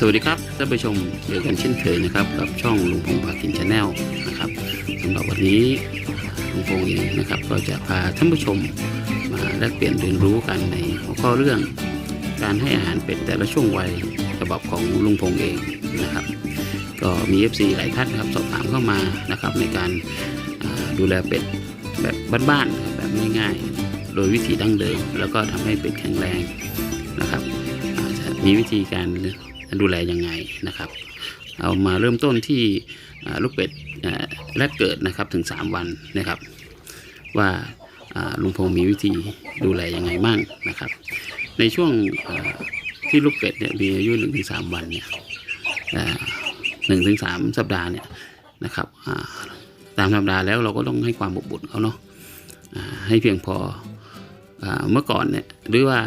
สวัสดีครับท่านผู้ชมเจอกันเช่นเคยนะครับ กับช่องลุงพงษ์พากินชาแนลนะครับสำหรับวันนี้ลุงพงษ์เองนะครับ ก็จะพาท่านผู้ชมมาแลกเปลี่ยนเรียนรู้กันในหัวข้อเรื่อง การให้อาหารเป็ดแต่ละช่วงวัยฉบับของลุงพงษ์เองนะครับ ก็มี FC หลายท่านนะครับ สอบถามเข้ามานะครับ ในการดูแลเป็ดแบบบ้านๆแบบง่ายๆโดยวิธีดั้งเดิม แล้วก็ทำให้เป็ดแข็งแรงนะครับจะมีวิธีการ ดูแลยังไงนะครับ เอามาเริ่มต้นที่ลูกเป็ดแรกเกิดนะครับถึง 3 วันนะครับ ว่าลุงพงษ์มีวิธีดูแลยังไงบ้างนะครับ ในช่วงที่ลูกเป็ดเนี่ยมีอายุ1-3วันเนี่ยหนึ่งถึงสามสัปดาห์เนี่ยนะครับาตามธรรมดาแล้วเราก็ต้องให้ความอบอุ่นเขาเนาะาให้เพียงพออเมื่อก่อนเนี่ยหรือว่า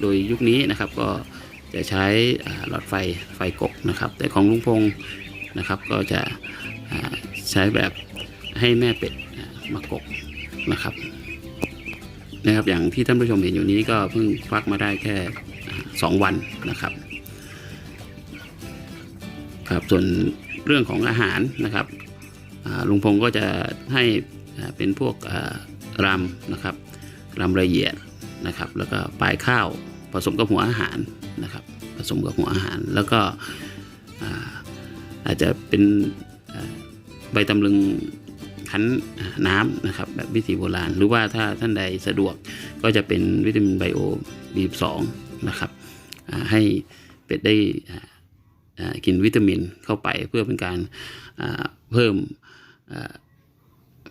โดยยุคนี้นะครับก็ จะใช้หลอดไฟไฟกบนะครับ แต่ของลุงพงษ์นะครับก็จะใช้แบบให้แม่เป็ดมากบนะครับนะครับ อย่างที่ท่านผู้ชมเห็นอยู่นี้ก็เพิ่งฟักมาได้แค่อ่าสองวันนะครับครับส่วนเรื่องของอาหารนะครับลุงพงศ์ก็จะให้เป็นพวกรำนะครับรำละเอียดนะครับ แล้วก็ปลายข้าวผสมกับหัวอาหาร นะครับ ผสมกับหัวอาหาร แล้วก็อาอาจจะเป็นใบตำลึงคั้นน้ำนะครับแบบวิธีโบราณ หรือว่าถ้าท่านใดสะดวกก็จะเป็นวิตามินไบโอบีสองนะครับให้เป็ดได้กินวิตามินเข้าไปเพื่อเป็นการาเพิ่ม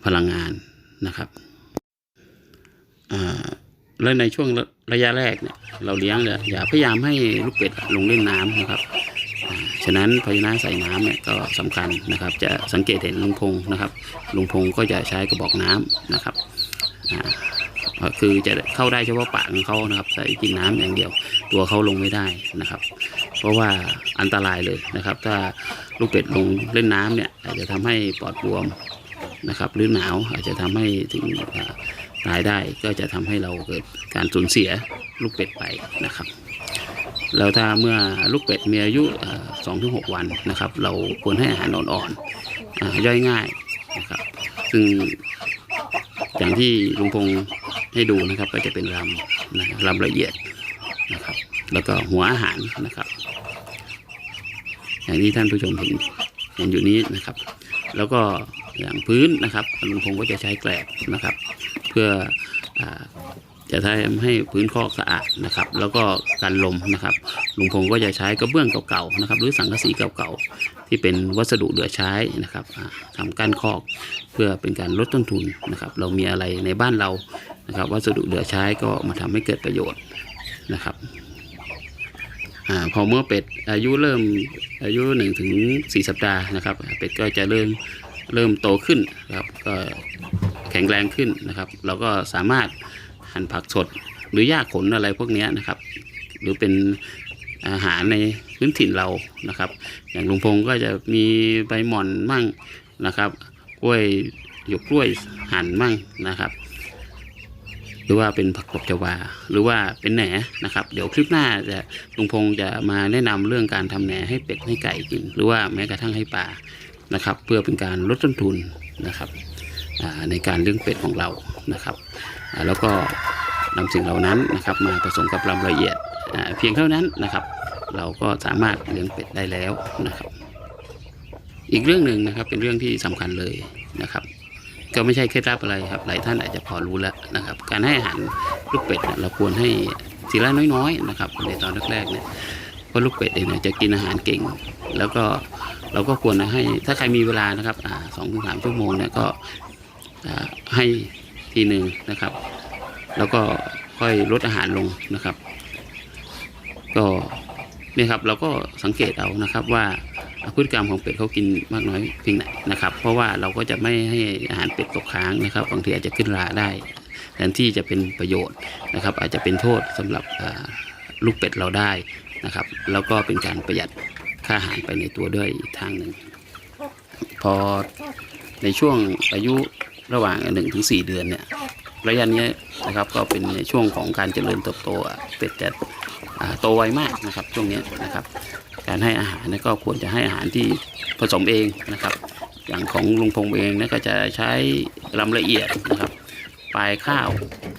พลังงานนะครับและในช่วง ระยะแรกเนี่ยเราเลี้ยงเนี่ยอย่าพยายามให้ลูกเป็ดลงเล่นน้ำนะครับฉะนั้นภาชนะใส่น้ำเนี่ยก็สำคัญนะครับ จะสังเกตเห็นลุงพงนะครับลุงพงก็จะใช้กระบอกน้ำนะครับคือจะเข้าได้เฉพาะปากของเขานะครับใส่กินน้ำอย่างเดียว ตัวเขาลงไม่ได้นะครับ เพราะว่าอันตรายเลยนะครับ ถ้าลูกเป็ดลงเล่นน้ำเนี่ยอาจจะทำให้ปอดบวมนะครับหรือหนาวอาจจะทำให้ถึงอ่า ตายได้ก็จะทำให้เราเกิดการสูญเสียลูกเป็ดไปนะครับ แล้วถ้าเมื่อลูกเป็ดมีอายุสองถึงหกวันนะครับ เราควรให้อาหารอ่อนๆย่อยง่ายนะครับ ซึ่งอย่างที่ลุงพงษ์ให้ดูนะครับก็จะเป็นรำนะรำละเอียดนะครับ แล้วก็หัวอาหารนะครับ อย่างที่ท่านผู้ชมเห็นเห็นอยู่นี้นะครับ แล้วก็อย่างพื้นนะครับลุงพงศ์ก็จะใช้แกลบนะครับ พื่ออจะทำให้พื้นคอกสะอาดนะครับ แล้วก็กันลมนะครับลุงพงศ์ก็จะใช้กระเบื้องเก่าๆนะครับ หรือสังกะสีเก่าๆที่เป็นวัสดุเหลือใช้นะครับอ่าทำกั้นคอกเพื่อเป็นการลดต้นทุนนะครับ เรามีอะไรในบ้านเรานะครับ วัสดุเหลือใช้ก็มาทำให้เกิดประโยชน์นะครับอพอเมื่อเป็ดอายุเริ่มอายุหนึ่งถึงสี่สัปดาห์นะครับ เป็ดก็จะเริ่มเริ่มโตขึ้นครับก็ ข็งแรงขึ้นนะครับ เราก็สามารถหั่นผักสดหรือหญ้าขนอะไรพวกนี้นะครับ หรือเป็นอาหารในพื้นถิ่นเรานะครับ อย่างลุงพงก็จะมีใบหม่อนมั่งนะครับ กล้วยหยกกล้วยหั่นมั่งนะครับ หรือว่าเป็นผักตบชวาหรือว่าเป็นแหนนะครับ เดี๋ยวคลิปหน้าจะลุงพงษ์จะมาแนะนำเรื่องการทำแหนให้เป็ดให้ไก่กิน หรือว่าแม้กระทั่งให้ปลานะครับ เพื่อเป็นการลดต้นทุนนะครับ ในการเลี้ยงเป็ดของเรานะครับแล้วก็นำสิ่งเหล่านั้นนะครับมาผสมกับรำละเอียดเพียงเท่านั้นนะครับ เราก็สามารถเลี้ยงเป็ดได้แล้วนะครับ อีกเรื่องหนึ่งนะครับเป็นเรื่องที่สำคัญเลยนะครับ ก็ไม่ใช่เคล็ดลับอะไรครับหลายท่านอาจจะพอรู้แล้วนะครับ การให้อาหารลูกเป็ดเราควรให้ทีละน้อยๆนะครับในตอนแรกๆเนี่ยเพราะลูกเป็ดเองจะกินอาหารเก่ง แล้วก็เราก็ควรให้ถ้าใครมีเวลานะครับสองถึงสามชั่วโมงเนี่ยก็ ให้ทีหนึ่งนะครับ แล้วก็ค่อยลดอาหารลงนะครับ ก็นี่ครับเราก็สังเกตเอานะครับว่าพฤติกรรมของเป็ดเขากินมากน้อยเพียงไหนนะครับ เพราะว่าเราก็จะไม่ให้อาหารเป็ดตกค้างนะครับบางทีอาจจะขึ้นราได้แทนที่จะเป็นประโยชน์นะครับ อาจจะเป็นโทษสำหรับลูกเป็ดเราได้นะครับ แล้วก็เป็นการประหยัดค่าอาหารไปในตัวด้วยทางหนึ่ง พอในช่วงอายุ ระหว่างหนึ่งถึงสเดือนเนี่ยระยะนี้นะครับก็เป็นช่วงของการเจริญเติบโตอะเป็ดจะโตไวมากนะครับช่วงนี้นะครับ การให้อาหารนยก็ควรจะให้อาหารที่ผสมเองนะครับ อย่างของลุงพงเองนยก็จะใช้ลำละเอียดนะครับปลายข้าว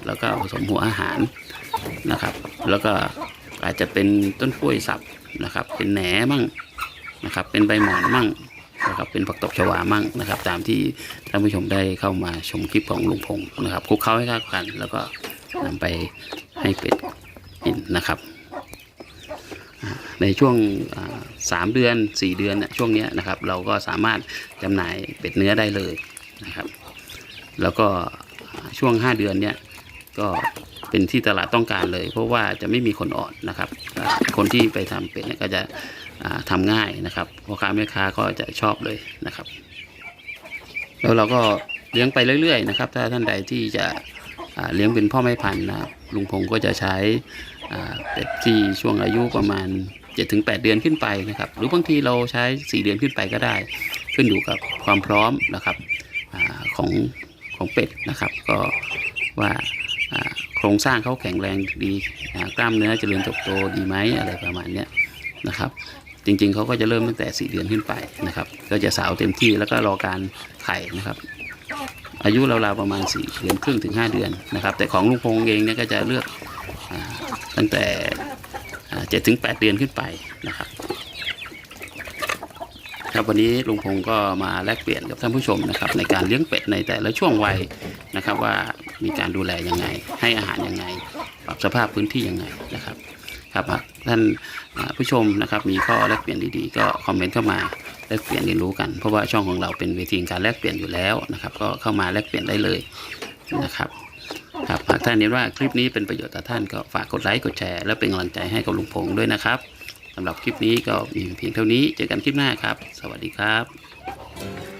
แล้วก็ผสมหัวอาหารนะครับ แล้วก็อาจจะเป็นต้นกล้วยสับนะครับ เป็นแหนมั่งนะครับ เป็นใบหมอนมั่ง นะครับเป็นผักตบชวามั่งนะครับ ตามที่ท่านผู้ชมได้เข้ามาชมคลิปของลุงพงษ์นะครับคลุกเคล้าให้เข้ากัน แล้วก็นำไปให้เป็ดกินนะครับในช่วงสามเดือนสี่เดือนช่วงนี้นะครับ เราก็สามารถจำหน่ายเป็ดเนื้อได้เลยนะครับ แล้วก็ช่วง 5 เดือนเนี่ยก็เป็นที่ตลาดต้องการเลย เพราะว่าจะไม่มีคนอ่อนนะครับ คนที่ไปทำเป็ดเนี่ยก็จะ อ่าทำง่ายนะครับพ่อค้าแม่ค้าก็จะชอบเลยนะครับ แล้วเราก็เลี้ยงไปเรื่อยๆนะครับ ถ้าท่านใดที่จะเลี้ยงเป็นพ่อแม่พันธุ์นะครับลุงพงศ์ก็จะใช้อ่เป็ดที่ช่วงอายุประมาณ 7-8 เดือนขึ้นไปนะครับ หรือบางทีเราใช้ 4 เดือนขึ้นไปก็ได้ ขึ้นอยู่กับความพร้อมนะครับอของของเป็ดนะครับ ก็ว่าโครงสร้างเขาแข็งแรงดีกล้ามเนื้อเจริญเติบโตดีไหมอะไรประมาณนี้นะครับ จริงๆเขาก็จะเริ่มตั้งแต่ 4 เดือนขึ้นไปนะครับ ก็จะสาวเต็มที่แล้วก็รอการไข่นะครับ อายุราวๆประมาณ 4 เดือนครึ่งถึง 5 เดือนนะครับ แต่ของลุงพงษ์เองเนี่ยก็จะเลือกอตั้งแต่เจ็ดถึงแปดเดือนขึ้นไปนะครับครับวันนี้ลุงพงศ์ก็มาแลกเปลี่ยนกับท่านผู้ชมนะครับ ในการเลี้ยงเป็ดในแต่ละช่วงวัยนะครับ ว่ามีการดูแลยังไง ให้อาหารยังไง ปรับสภาพพื้นที่ยังไงนะครับครับหากท่าน ผู้ชมนะครับมีข้อแลกเปลี่ยนดีๆ ก็คอมเมนต์เข้ามาแลกเปลี่ยนเรียนรู้กัน เพราะว่าช่องของเราเป็นเวทีการแลกเปลี่ยนอยู่แล้วนะครับ ก็เข้ามาแลกเปลี่ยนได้เลยนะครับครับหากท่านเห็นว่าคลิปนี้เป็นประโยชน์ต่อท่านก็ฝากกดไลค์กดแชร์และเป็นกำลังใจให้กับลุงพงศ์ด้วยนะครับสำหรับคลิปนี้ก็มีเพียงเท่านี้เจอกันคลิปหน้าครับ สวัสดีครับ